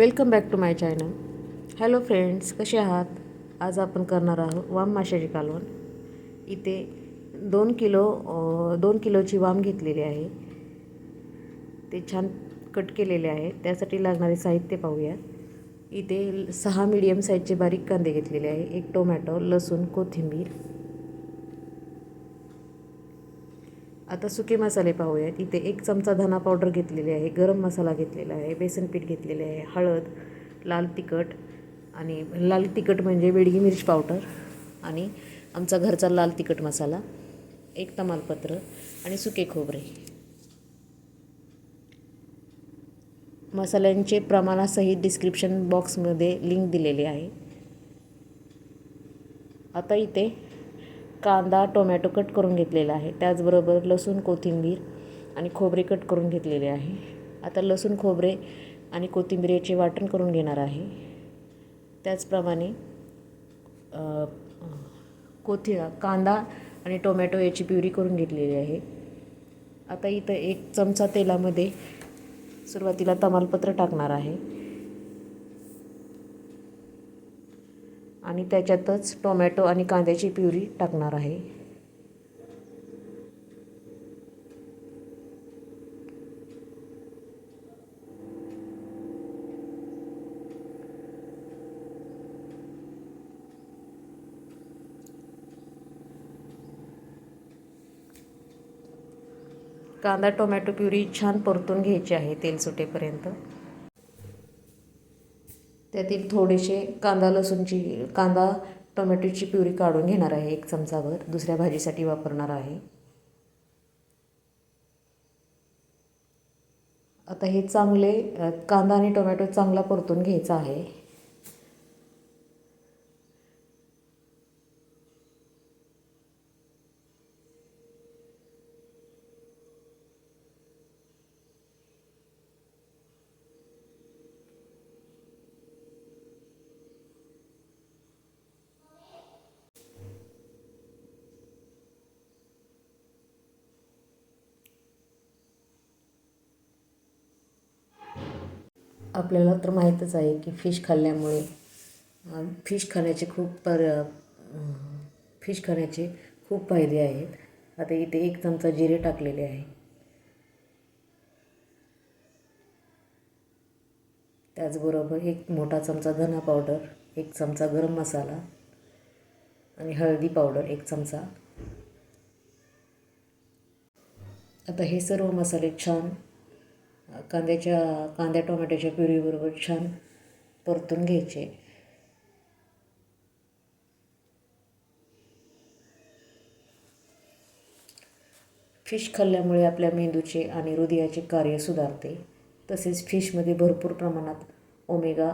Welcome back to my channel. Hello friends कसे आहात? आज आपण करणार आहोत वाम माशाची कालवण. इथे दोन किलो दोन किलोची वाम घेतलेली आहे. ते छान कट केलेले आहे. त्यासाठी लागणारे साहित्य पाहूया. इथे सहा मीडियम साईजचे बारीक कांदे घेतलेले आहे. एक टोमॅटो लसूण कोथिंबीर आता सुके मसाले पाहूयात. इथे एक चमचा धना पावडर घेतलेली आहे गरम मसाला घेतलेला आहे बेसन पीठ घेतलेले आहे हळद लाल तिखट आणि लाल तिखट म्हणजे वेडगी मिरची पावडर आणि आमचा घरचा लाल तिखट मसाला एक तमालपत्र आणि सुके खोबरे. मसाल्यांचे प्रमाणासहित डिस्क्रिप्शन बॉक्समध्ये लिंक दिलेली आहे. आता इथे कांदा टोमॅटो कट करून घेतलेला आहे. त्याचबरोबर लसूण कोथिंबीर आणि खोबरे कट करून घेतलेले आहे. आता लसूण खोबरे आणि कोथिंबीर याचे वाटण करून घेणार आहे. त्याचप्रमाणे कोथि कांदा आणि टोमॅटो याची प्युरी करून घेतलेली आहे. आता इथं एक चमचा तेलामध्ये सुरुवातीला तमालपत्र टाकणार आहे. आणि त्याच्यातच टोमॅटो आणि कांद्याची प्युरी टाकणार आहे. कांदा टोमॅटो प्युरी छान परतून घ्यायची आहे तेल सुटेपर्यंत त्यातील थोडेसे कांदा लसूणची कांदा टोमॅटोची प्युरी काढून घेणार आहे एक चमचाभर दुसऱ्या भाजीसाठी वापरणार आहे. आता हे चांगले कांदा आणि टोमॅटो चांगला परतून घ्यायचा आहे. आपल्याला तर माहीतच आहे की फिश खाल्ल्यामुळे फिश खाण्याचे खूप पर फिश खाण्याचे खूप फायदे आहेत. आता इथे एक चमचा जिरे टाकलेले आहे. त्याचबरोबर एक मोठा चमचा धना पावडर एक चमचा गरम मसाला आणि हळदी पावडर एक चमचा. आता हे सर्व मसाले छान कांद्याच्या कांद्या टोमॅटोच्या प्युरीबरोबर छान परतून घ्यायचे. फिश खाल्ल्यामुळे आपल्या मेंदूचे आणि हृदयाचे कार्य सुधारते. तसेच फिशमध्ये भरपूर प्रमाणात ओमेगा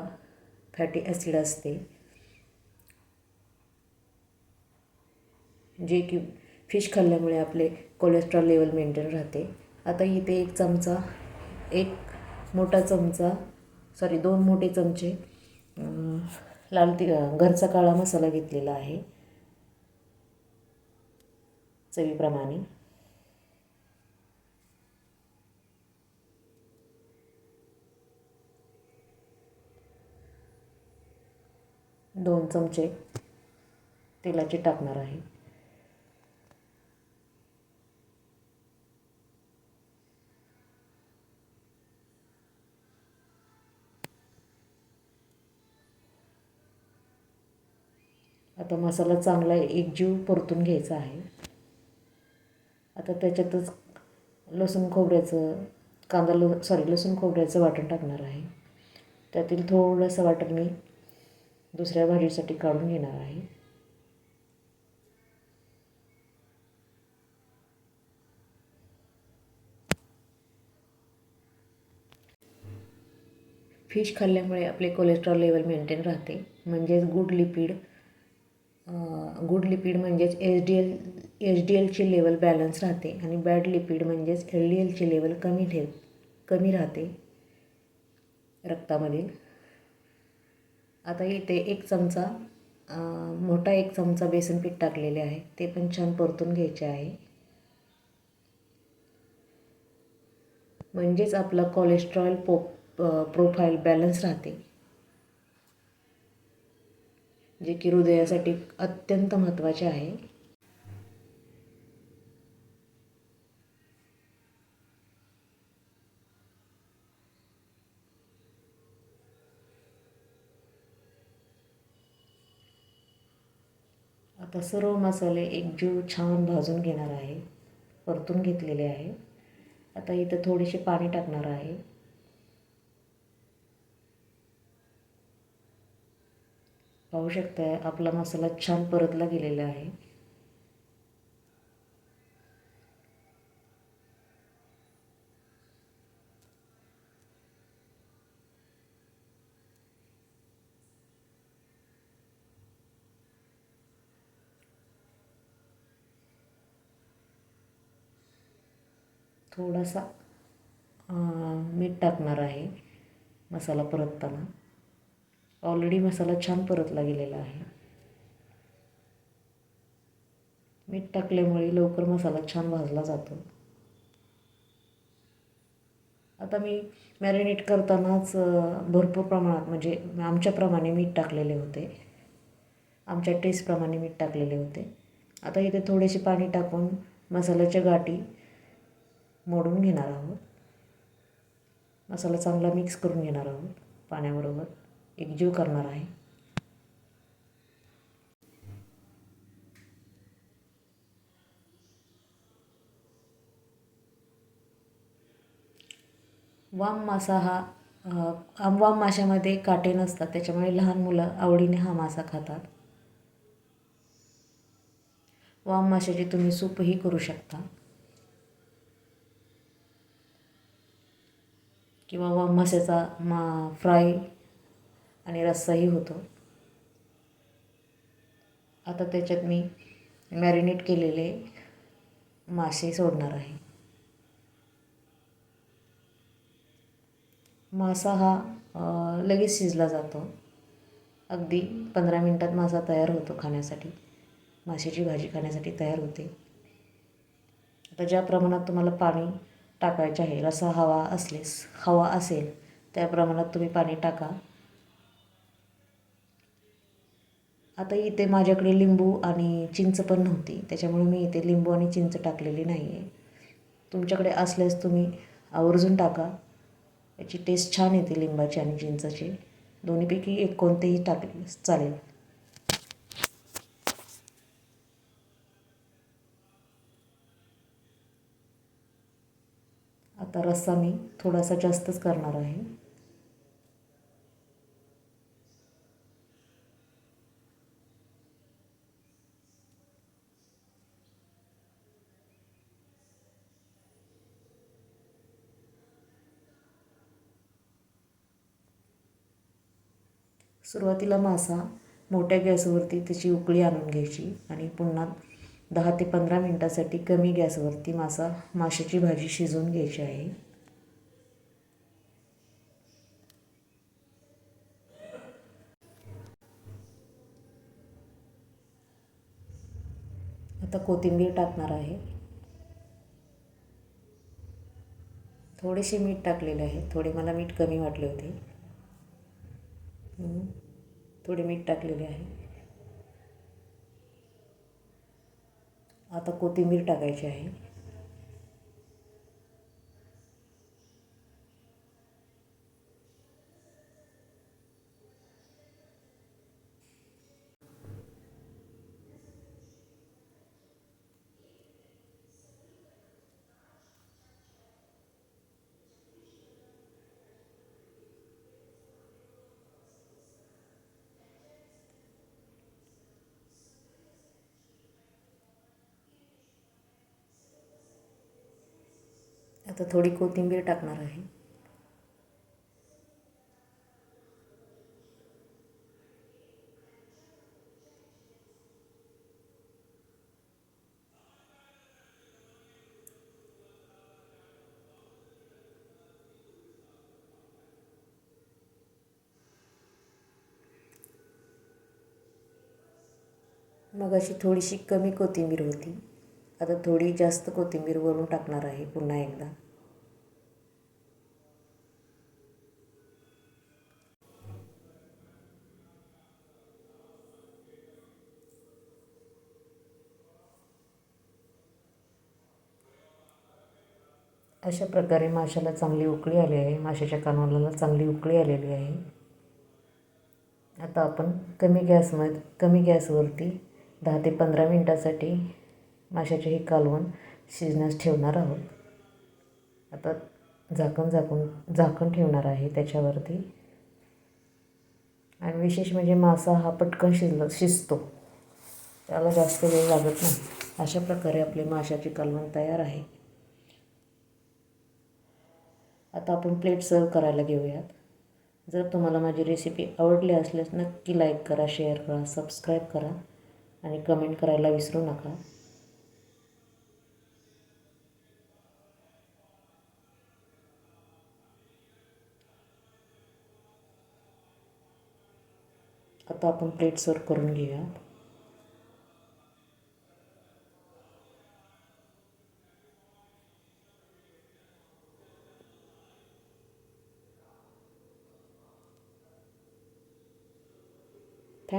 फॅटी ॲसिड असते. जे की फिश खाल्ल्यामुळे आपले कोलेस्ट्रॉल लेवल मेंटेन राहते. आता इथे एक चमचा एक मोठा चमचा सॉरी दोन मोठे चमचे लाल ति घरचा काळा मसाला घेतलेला आहे. चवीप्रमाणे. दोन चमचे तेलाचे टाकणार आहे. आता मसाला चांगला एकजीव परतून घ्यायचा आहे. आता त्याच्यातच लसूण खोबऱ्याचं कांदा ल सॉरी लसूण खोबऱ्याचं वाटण टाकणार आहे. त्यातील थोडंसं वाटण मी दुसऱ्या भाजीसाठी काढून घेणार आहे. फिश खाल्ल्यामुळे आपले कोलेस्ट्रॉल लेवल मेंटेन राहते. म्हणजेच गुड लिपिड गुड लिपिड म्हणजेच H D L H D एलची level balance राहते आणि बॅड लिपिड म्हणजेच एल डी एलची लेवल कमी ठेव कमी राहते रक्तामधील आता इथे एक चमचा मोठा एक चमचा बेसन पीठ टाकलेले आहे ते पण छान परतून घ्यायचे आहे. म्हणजेच आपला कोलेस्ट्रॉल पो प्रोफाईल बॅलन्स राहते. जे की हृदयासाठी अत्यंत महत्त्वाचे आहे. आता सर्व मसाले एकजीव छान भाजून घेणार आहे. परतून घेतलेले आहे. आता इथं थोडेसे पाणी टाकणार आहे. पाहू शकताय आपला मसाला छान परतला गेलेला आहे. थोडासा मीठ टाकणार आहे मसाला परतताना. ऑलरेडी मसाला छान परतला गेलेला आहे. मीठ टाकल्यामुळे लवकर मसाला छान भाजला जातो. आता मी मॅरिनेट करतानाच भरपूर प्रमाणात म्हणजे आमच्याप्रमाणे मीठ टाकलेले होते. आमच्या टेस्टप्रमाणे मीठ टाकलेले होते. आता इथे थोडेसे पाणी टाकून मसाल्याच्या गाठी मोडून घेणार आहोत. मसाला चांगला मिक्स करून घेणार आहोत पाण्याबरोबर. एकजीव करणार आहे. वाम मासा हा वाम माशामध्ये काटे नसतात त्याच्यामुळे लहान मुलं आवडीने हा मासा खातात. वाम माशाचे तुम्ही सूपही करू शकता. किंवा वाम माशाचा मा फ्राय आणि रस्साही होतो. आता त्याच्यात मी मॅरिनेट केलेले मासे सोडणार आहे. मासा हा लगेच शिजला जातो. अगदी पंधरा मिनटात मासा तयार होतो खाण्यासाठी. माशाची भाजी खाण्यासाठी तयार होते. आता ज्या प्रमाणात तुम्हाला पाणी टाकायचे आहे रसा हवा असलेस हवा असेल त्या प्रमाणात तुम्ही पाणी टाका. आता इथे माझ्याकडे लिंबू आणि चिंच पण नव्हती. त्याच्यामुळे मी इथे लिंबू आणि चिंच टाकलेली नाही आहे तुमच्याकडे असल्यास तुम्ही आवर्जून टाका. याची टेस्ट छान येते लिंबाची आणि चिंचाची. दोन्हीपैकी एक कोणतेही टाकले चालेल. आता रस्सा मी थोडासा जास्तच करणार आहे. सुरुवातीला मासा मोठ्या गॅसवरती त्याची उकळी आणून घ्यायची आणि पुन्हा दहा ते पंधरा मिनटासाठी कमी गॅसवरती मासा माशाची भाजी शिजवून घ्यायची आहे. आता कोथिंबीर टाकणार आहे. थोडेसे मीठ टाकलेले आहे. थोडे मला मीठ कमी वाटले होते. थोडे मीठ टाकलेले आहे. आता कोथिंबीर टाकायची आहे. आता थोडी कोथिंबीर टाकणार आहे. मग अशी थोडीशी कमी कोथिंबीर होती. आता थोडी जास्त कोथिंबीर वरून टाकणार आहे पुन्हा एकदा. अशा प्रकारे माशाला चांगली उकळी आली आहे. माशाच्या कानवाला चांगली उकळी आलेली आहे. आता आपण कमी गॅसमध्ये कमी गॅसवरती दहा ते पंधरा मिनटासाठी माशाचे हे कालवण शिजण्यास ठेवणार आहोत. आता झाकण झाकून झाकण ठेवणार आहे त्याच्यावरती. आणि विशेष म्हणजे मासा हा पटकन शिजला शिजतो. त्याला जास्त वेळ लागत नाही. अशा प्रकारे आपले माशाचे कालवण तयार आहे. आता आपण प्लेट सर्व करायला घेऊयात. जर तुम्हाला माझी रेसिपी आवडली असल्यास नक्की लाईक करा शेअर करा सबस्क्राईब करा आणि कमेंट करायला विसरू नका. आता आपण प्लेट सर्व करून घेऊयात.